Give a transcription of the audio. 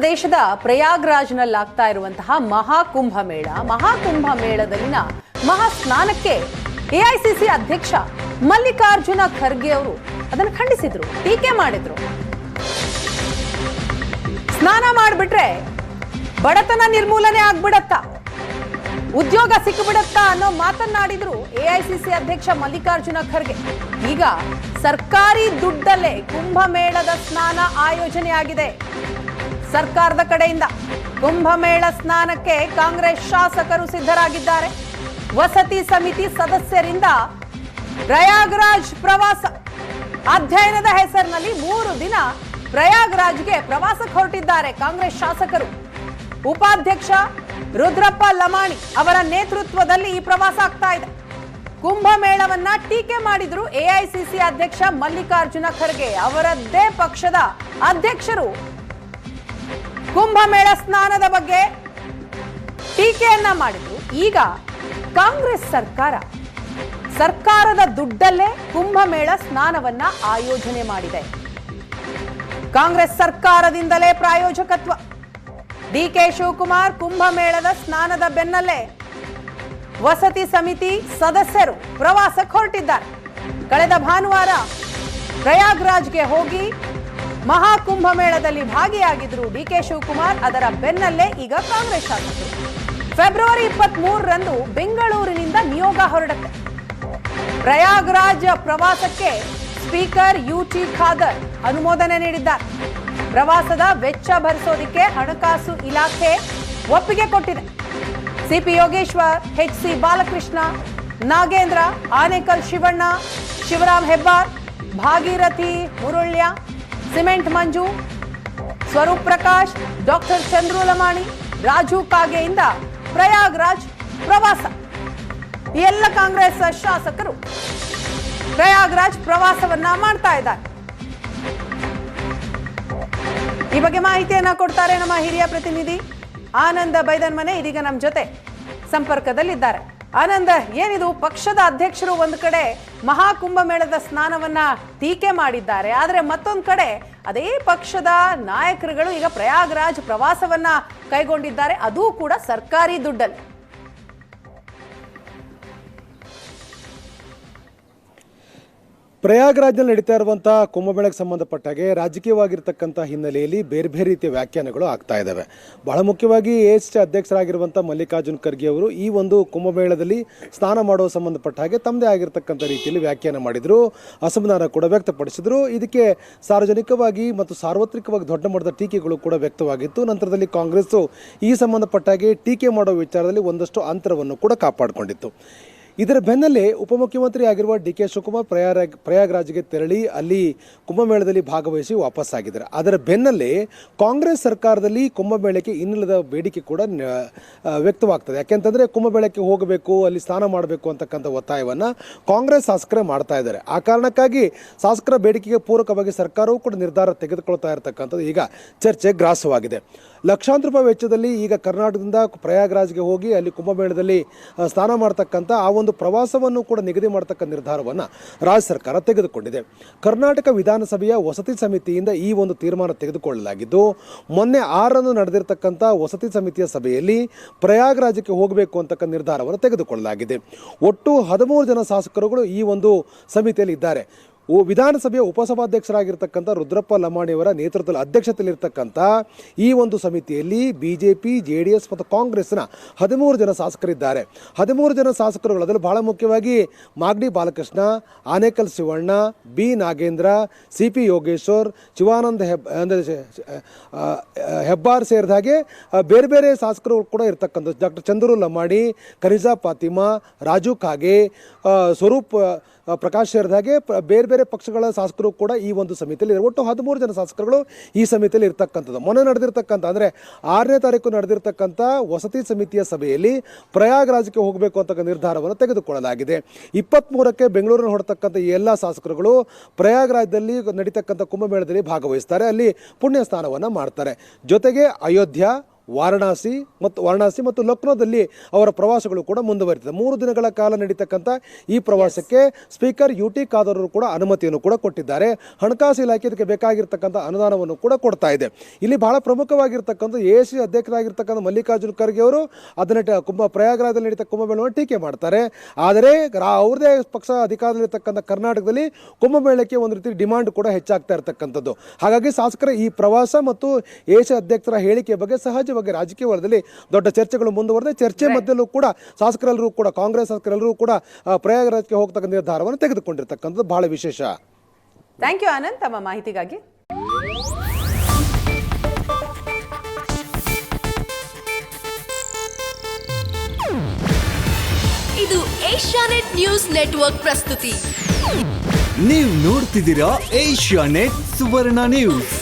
ಪ್ರದೇಶದ ಪ್ರಯಾಗ್ರಾಜ್ನಲ್ಲಿ ಆಗ್ತಾ ಇರುವಂತಹ ಮಹಾಕುಂಭ ಮೇಳ ಮಹಾಕುಂಭ ಮೇಳದಲ್ಲಿನ ಮಹಾ ಸ್ನಾನಕ್ಕೆ ಎಐಸಿಸಿ ಅಧ್ಯಕ್ಷ ಮಲ್ಲಿಕಾರ್ಜುನ ಖರ್ಗೆ ಅವರು ಅದನ್ನು ಖಂಡಿಸಿದ್ರು, ಟೀಕೆ ಮಾಡಿದ್ರು. ಸ್ನಾನ ಮಾಡಿಬಿಟ್ರೆ ಬಡತನ ನಿರ್ಮೂಲನೆ ಆಗ್ಬಿಡತ್ತಾ? ಉದ್ಯೋಗ ಸಿಕ್ಕಿಬಿಡತ್ತಾ ಅನ್ನೋ ಮಾತನ್ನಾಡಿದ್ರು ಎಐಸಿಸಿ ಅಧ್ಯಕ್ಷ ಮಲ್ಲಿಕಾರ್ಜುನ ಖರ್ಗೆ. ಈಗ ಸರ್ಕಾರಿ ದುಡ್ಡಲ್ಲೇ ಕುಂಭಮೇಳದ ಸ್ನಾನ ಆಯೋಜನೆ ಆಗಿದೆ ಸರ್ಕಾರದ ಕಡೆಯಿಂದ ಕುಂಭಮೇಳ ಸ್ನಾನಕ್ಕೆ ಕಾಂಗ್ರೆಸ್ ಶಾಸಕರು ಸಿದ್ಧರಾಗಿದ್ದಾರೆ. ವಸತಿ ಸಮಿತಿ ಸದಸ್ಯರಿಂದ ಪ್ರಯಾಗ್ರಾಜ್ ಪ್ರವಾಸ ಅಧ್ಯಯನದ ಹೆಸರಿನಲ್ಲಿ ಮೂರು ದಿನ ಪ್ರಯಾಗ್ರಾಜ್ಗೆ ಪ್ರವಾಸಕ್ಕೆ ಹೊರಟಿದ್ದಾರೆ ಕಾಂಗ್ರೆಸ್ ಶಾಸಕರು. ಉಪಾಧ್ಯಕ್ಷ ರುದ್ರಪ್ಪ ಲಮಾಣಿ ಅವರ ನೇತೃತ್ವದಲ್ಲಿ ಈ ಪ್ರವಾಸ ಆಗ್ತಾ ಇದೆ. ಕುಂಭಮೇಳವನ್ನ ಟೀಕೆ ಮಾಡಿದ್ರು ಎಐಸಿಸಿ ಅಧ್ಯಕ್ಷ ಮಲ್ಲಿಕಾರ್ಜುನ ಖರ್ಗೆ. ಅವರದ್ದೇ ಪಕ್ಷದ ಅಧ್ಯಕ್ಷರು ಕುಂಭಮೇಳ ಸ್ನಾನದ ಬಗ್ಗೆ ಟೀಕೆಯನ್ನ ಮಾಡಿದ್ರು. ಈಗ ಕಾಂಗ್ರೆಸ್ ಸರ್ಕಾರ ಸರ್ಕಾರದ ದುಡ್ಡಲ್ಲೇ ಕುಂಭಮೇಳ ಸ್ನಾನವನ್ನ ಆಯೋಜನೆ ಮಾಡಿದೆ. ಕಾಂಗ್ರೆಸ್ ಸರ್ಕಾರದಿಂದಲೇ ಪ್ರಾಯೋಜಕತ್ವ. ಡಿ ಕೆ ಶಿವಕುಮಾರ್ ಕುಂಭಮೇಳದ ಸ್ನಾನದ ಬೆನ್ನಲ್ಲೇ ವಸತಿ ಸಮಿತಿ ಸದಸ್ಯರು ಪ್ರವಾಸಕ್ಕೆ ಹೊರಟಿದ್ದಾರೆ. ಕಳೆದ ಭಾನುವಾರ ಪ್ರಯಾಗ್ರಾಜ್ಗೆ ಹೋಗಿ ಮಹಾಕುಂಭಮೇಳದಲ್ಲಿ ಭಾಗಿಯಾಗಿದ್ರು ಡಿಕೆ ಶಿವಕುಮಾರ್. ಅದರ ಬೆನ್ನಲ್ಲೇ ಈಗ ಕಾಂಗ್ರೆಸ್ ಶಾಸಕರು. ಫೆಬ್ರವರಿ ಇಪ್ಪತ್ತ್ ಮೂರರಂದು ಬೆಂಗಳೂರಿನಿಂದ ನಿಯೋಗ ಹೊರಡುತ್ತೆ. ಪ್ರಯಾಗ್ರಾಜ್ ಪ್ರವಾಸಕ್ಕೆ ಸ್ಪೀಕರ್ ಯುಟಿ ಖಾದರ್ ಅನುಮೋದನೆ ನೀಡಿದ್ದಾರೆ. ಪ್ರವಾಸದ ವೆಚ್ಚ ಭರಿಸೋದಿಕ್ಕೆ ಹಣಕಾಸು ಇಲಾಖೆ ಒಪ್ಪಿಗೆ ಕೊಟ್ಟಿದೆ. C P Yogeshwar, H C Balakrishna, Nagendra, Anekal Shivanna, Shivaram Hebbar, Bhagirathi Murulya cement Manju, Swaroop Prakash, doctor Chandru Lamani, Raju ಕಾಗೆಯಿಂದ Prayagraj ಪ್ರವಾಸ. ಈ ಎಲ್ಲ ಕಾಂಗ್ರೆಸ್ ಶಾಸಕರು ಪ್ರಯಾಗ್ರಾಜ್ ಪ್ರವಾಸವನ್ನ ಮಾಡ್ತಾ ಇದ್ದಾರೆ. ಈ ಬಗ್ಗೆ ಮಾಹಿತಿಯನ್ನ ಕೊಡ್ತಾರೆ ನಮ್ಮ ಹಿರಿಯ ಪ್ರತಿನಿಧಿ ಆನಂದ ಬೈದನ್ ಮನೆ, ಇದೀಗ ನಮ್ಮ ಜೊತೆ ಸಂಪರ್ಕದಲ್ಲಿದ್ದಾರೆ. ಆನಂದ, ಏನಿದು? ಪಕ್ಷದ ಅಧ್ಯಕ್ಷರು ಒಂದು ಕಡೆ ಮಹಾಕುಂಭಮೇಳದ ಸ್ನಾನವನ್ನ ಟೀಕೆ ಮಾಡಿದ್ದಾರೆ. ಆದರೆ ಮತ್ತೊಂದು ಕಡೆ ಅದೇ ಪಕ್ಷದ ನಾಯಕರುಗಳು ಈಗ ಪ್ರಯಾಗ್ರಾಜ್ ಪ್ರವಾಸವನ್ನ ಕೈಗೊಂಡಿದ್ದಾರೆ. ಅದೂ ಕೂಡ ಸರ್ಕಾರಿ ದುಡ್ಡಲ್ಲಿ. ಪ್ರಯಾಗ್ರಾಜ್ನಲ್ಲಿ ನಡೀತಾ ಇರುವಂತಹ ಕುಂಭಮೇಳಕ್ಕೆ ಸಂಬಂಧಪಟ್ಟ ಹಾಗೆ ರಾಜಕೀಯವಾಗಿರ್ತಕ್ಕಂಥ ಹಿನ್ನೆಲೆಯಲ್ಲಿ ಬೇರೆ ಬೇರೆ ರೀತಿಯ ವ್ಯಾಖ್ಯಾನಗಳು ಆಗ್ತಾ ಇದ್ದಾವೆ ಬಹಳ ಮುಖ್ಯವಾಗಿ ಎಸ್ ಅಧ್ಯಕ್ಷರಾಗಿರುವಂಥ ಮಲ್ಲಿಕಾರ್ಜುನ್ ಖರ್ಗೆ ಅವರು ಈ ಒಂದು ಕುಂಭಮೇಳದಲ್ಲಿ ಸ್ನಾನ ಮಾಡುವ ಸಂಬಂಧಪಟ್ಟ ಹಾಗೆ ತಮ್ಮದೇ ಆಗಿರ್ತಕ್ಕಂಥ ರೀತಿಯಲ್ಲಿ ವ್ಯಾಖ್ಯಾನ ಮಾಡಿದರು. ಅಸಮಾಧಾನ ಕೂಡ ವ್ಯಕ್ತಪಡಿಸಿದರು. ಇದಕ್ಕೆ ಸಾರ್ವಜನಿಕವಾಗಿ ಮತ್ತು ಸಾರ್ವತ್ರಿಕವಾಗಿ ದೊಡ್ಡ ಮಟ್ಟದ ಟೀಕೆಗಳು ಕೂಡ ವ್ಯಕ್ತವಾಗಿತ್ತು. ನಂತರದಲ್ಲಿ ಕಾಂಗ್ರೆಸ್ಸು ಈ ಸಂಬಂಧಪಟ್ಟ ಹಾಗೆ ಟೀಕೆ ಮಾಡುವ ವಿಚಾರದಲ್ಲಿ ಒಂದಷ್ಟು ಅಂತರವನ್ನು ಕೂಡ ಕಾಪಾಡಿಕೊಂಡಿತ್ತು. ಇದರ ಬೆನ್ನಲ್ಲೇ ಉಪಮುಖ್ಯಮಂತ್ರಿ ಆಗಿರುವ ಡಿ ಕೆ ಶಿವಕುಮಾರ್ ಪ್ರಯಾಗ ಪ್ರಯಾಗ್ರಾಜ್ಗೆ ತೆರಳಿ ಅಲ್ಲಿ ಕುಂಭಮೇಳದಲ್ಲಿ ಭಾಗವಹಿಸಿ ವಾಪಸ್ಸಾಗಿದ್ದಾರೆ. ಅದರ ಬೆನ್ನಲ್ಲೇ ಕಾಂಗ್ರೆಸ್ ಸರ್ಕಾರದಲ್ಲಿ ಕುಂಭಮೇಳಕ್ಕೆ ಇನ್ನಿಲ್ಲದ ಬೇಡಿಕೆ ಕೂಡ ವ್ಯಕ್ತವಾಗ್ತದೆ. ಯಾಕೆಂತಂದರೆ ಕುಂಭಮೇಳಕ್ಕೆ ಹೋಗಬೇಕು, ಅಲ್ಲಿ ಸ್ನಾನ ಮಾಡಬೇಕು ಅಂತಕ್ಕಂಥ ಒತ್ತಾಯವನ್ನು ಕಾಂಗ್ರೆಸ್ ಶಾಸಕರೇ ಮಾಡ್ತಾ ಇದ್ದಾರೆ. ಆ ಕಾರಣಕ್ಕಾಗಿ ಶಾಸಕರ ಬೇಡಿಕೆಗೆ ಪೂರಕವಾಗಿ ಸರ್ಕಾರವೂ ಕೂಡ ನಿರ್ಧಾರ ತೆಗೆದುಕೊಳ್ತಾ ಇರತಕ್ಕಂಥದ್ದು ಈಗ ಚರ್ಚೆ ಗ್ರಾಸವಾಗಿದೆ. ಲಕ್ಷಾಂತರ ರೂಪಾಯಿ ವೆಚ್ಚದಲ್ಲಿ ಈಗ ಕರ್ನಾಟಕದಿಂದ ಪ್ರಯಾಗ್ರಾಜ್ಗೆ ಹೋಗಿ ಅಲ್ಲಿ ಕುಂಭಮೇಳದಲ್ಲಿ ಸ್ನಾನ ಮಾಡ್ತಕ್ಕಂಥ ಆ ಒಂದು ಪ್ರವಾಸವನ್ನು ಕೂಡ ನಿಗದಿ ಮಾಡತಕ್ಕ ನಿರ್ಧಾರವನ್ನು ರಾಜ್ಯ ಸರ್ಕಾರ ತೆಗೆದುಕೊಂಡಿದೆ. ಕರ್ನಾಟಕ ವಿಧಾನಸಭೆಯ ವಸತಿ ಸಮಿತಿಯಿಂದ ಈ ಒಂದು ತೀರ್ಮಾನ ತೆಗೆದುಕೊಳ್ಳಲಾಗಿದ್ದು, ಮೊನ್ನೆ ಆರನ್ನು ನಡೆದಿರ್ತಕ್ಕಂಥ ವಸತಿ ಸಮಿತಿಯ ಸಭೆಯಲ್ಲಿ ಪ್ರಯಾಗರಾಜಕ್ಕೆ ಹೋಗಬೇಕು ಅಂತಕ್ಕ ನಿರ್ಧಾರವನ್ನು ತೆಗೆದುಕೊಳ್ಳಲಾಗಿದೆ. ಒಟ್ಟು ಹದಿಮೂರು ಜನ ಶಾಸಕರುಗಳು ಈ ಒಂದು ಸಮಿತಿಯಲ್ಲಿ ಇದ್ದಾರೆ ವಿಧಾನಸಭೆಯ ಉಪಸಭಾಧ್ಯಕ್ಷರಾಗಿರ್ತಕ್ಕಂಥ ರುದ್ರಪ್ಪ ಲಮಾಣಿಯವರ ನೇತೃತ್ವದಲ್ಲಿ ಅಧ್ಯಕ್ಷತೆಯಲ್ಲಿರ್ತಕ್ಕಂಥ ಈ ಒಂದು ಸಮಿತಿಯಲ್ಲಿ B J P J D S ಮತ್ತು ಕಾಂಗ್ರೆಸ್ನ ಹದಿಮೂರು ಜನ ಶಾಸಕರಿದ್ದಾರೆ. ಹದಿಮೂರು ಜನ ಶಾಸಕರುಗಳು ಅದರಲ್ಲಿ ಬಹಳ ಮುಖ್ಯವಾಗಿ Magadi Balakrishna, Anekal Shivanna, B Nagendra C P Yogeshwar, Shivananda Heb, ಅಂದರೆ ಹೆಬ್ಬಾರ್ ಸೇರಿದ ಹಾಗೆ ಬೇರೆ ಬೇರೆ ಶಾಸಕರು ಕೂಡ ಇರತಕ್ಕಂಥ ಡಾಕ್ಟರ್ ಚಂದ್ರು ಲಮಾಣಿ, ಕನಿಜಾ ಫಾತಿಮಾ, ರಾಜು ಖಾಗೆ ಸ್ವರೂಪ್ ಪ್ರಕಾಶ್ ಸೇರಿದ ಹಾಗೆ ಬೇರೆ ಬೇರೆ ಪಕ್ಷಗಳ ಶಾಸಕರು ಕೂಡ ಈ ಒಂದು ಸಮಿತಿಯಲ್ಲಿ. ಒಟ್ಟು ಹದಿಮೂರು ಜನ ಶಾಸಕರುಗಳು ಈ ಸಮಿತಿಯಲ್ಲಿ ಇರ್ತಕ್ಕಂಥದ್ದು. ಮೊನ್ನೆ ನಡೆದಿರ್ತಕ್ಕಂಥ, ಅಂದರೆ ಆರನೇ ತಾರೀಕು ನಡೆದಿರ್ತಕ್ಕಂಥ ವಸತಿ ಸಮಿತಿಯ ಸಭೆಯಲ್ಲಿ ಪ್ರಯಾಗರಾಜಕ್ಕೆ ಹೋಗಬೇಕು ಅಂತಕ್ಕಂಥ ನಿರ್ಧಾರವನ್ನು ತೆಗೆದುಕೊಳ್ಳಲಾಗಿದೆ. ಇಪ್ಪತ್ತ್ಮೂರಕ್ಕೆ ಬೆಂಗಳೂರಿನ ಹೊರತಕ್ಕಂಥ ಎಲ್ಲ ಶಾಸಕರುಗಳು ಪ್ರಯಾಗರಾಜದಲ್ಲಿ ನಡೀತಕ್ಕಂಥ ಕುಂಭಮೇಳದಲ್ಲಿ ಭಾಗವಹಿಸ್ತಾರೆ. ಅಲ್ಲಿ ಪುಣ್ಯ ಸ್ನಾನವನ್ನು ಮಾಡ್ತಾರೆ. ಜೊತೆಗೆ ಅಯೋಧ್ಯ ವಾರಣಾಸಿ ಮತ್ತು ವಾರಣಾಸಿ ಮತ್ತು ಲಕ್ನೋದಲ್ಲಿ ಅವರ ಪ್ರವಾಸಗಳು ಕೂಡ ಮುಂದುವರಿತದೆ ಮೂರು ದಿನಗಳ ಕಾಲ ನಡೀತಕ್ಕಂಥ ಈ ಪ್ರವಾಸಕ್ಕೆ ಸ್ಪೀಕರ್ ಯು ಟಿ ಕೂಡ ಅನುಮತಿಯನ್ನು ಕೂಡ ಕೊಟ್ಟಿದ್ದಾರೆ. ಹಣಕಾಸು ಇಲಾಖೆ ಇದಕ್ಕೆ ಬೇಕಾಗಿರ್ತಕ್ಕಂಥ ಅನುದಾನವನ್ನು ಕೂಡ ಕೊಡ್ತಾ ಇದೆ. ಇಲ್ಲಿ ಬಹಳ ಪ್ರಮುಖವಾಗಿರ್ತಕ್ಕಂಥ ಎ ಸಿ ಅಧ್ಯಕ್ಷರಾಗಿರ್ತಕ್ಕಂಥ ಮಲ್ಲಿಕಾರ್ಜುನ ಖರ್ಗೆ ಅವರು ಅದನ್ನ ಕುಂಭ ಪ್ರಯಾಗರಾಜದಲ್ಲಿ ನಡೀತ ಕುಂಭಮೇಳವನ್ನು ಟೀಕೆ ಮಾಡ್ತಾರೆ. ಆದರೆ ಅವರದೇ ಅವ್ರದೇ ಪಕ್ಷ ಅಧಿಕಾರದಲ್ಲಿರ್ತಕ್ಕಂಥ ಕರ್ನಾಟಕದಲ್ಲಿ ಕುಂಭಮೇಳಕ್ಕೆ ಒಂದು ರೀತಿ ಡಿಮಾಂಡ್ ಕೂಡ ಹೆಚ್ಚಾಗ್ತಾ ಇರತಕ್ಕಂಥದ್ದು. ಹಾಗಾಗಿ ಶಾಸಕರ ಈ ಪ್ರವಾಸ ಮತ್ತು ಏಷ್ಯಾ ಅಧ್ಯಕ್ಷರ ಹೇಳಿಕೆ ಬಗ್ಗೆ ಸಹಜವಾಗಿ ರಾಜಕೀಯ ವಲಯದಲ್ಲಿ ದೊಡ್ಡ ಚರ್ಚೆಗಳು ಮುಂದುವರೆದ ಚರ್ಚೆ ಮಧ್ಯಲ್ಲೂ ಕೂಡ ಶಾಸಕರೆಲ್ಲರೂ ಕೂಡ ಕಾಂಗ್ರೆಸ್ ಶಾಸಕರೆಲ್ಲರೂ ಕೂಡ ಪ್ರಯಾಗರಾಜ್ಗೆ ಹೋಗ್ತಕ್ಕಂಥ ನಿರ್ಧಾರವನ್ನು ತೆಗೆದುಕೊಂಡಿರ್ತಕ್ಕಂಥದ್ದು ಬಹಳ ವಿಶೇಷ. ಥ್ಯಾಂಕ್ ಯು ಆನಂದ್ ತಮ್ಮ ಮಾಹಿತಿಗಾಗಿ. ಇದು ಏಷ್ಯಾನೆಟ್ ನ್ಯೂಸ್ ನೆಟ್ವರ್ಕ್ ಪ್ರಸ್ತುತಿ. ನೀವು ನೋಡ್ತಿದ್ದೀರಾ ಏಷ್ಯಾ ನೆಟ್ ಸುವರ್ಣ ನ್ಯೂಸ್.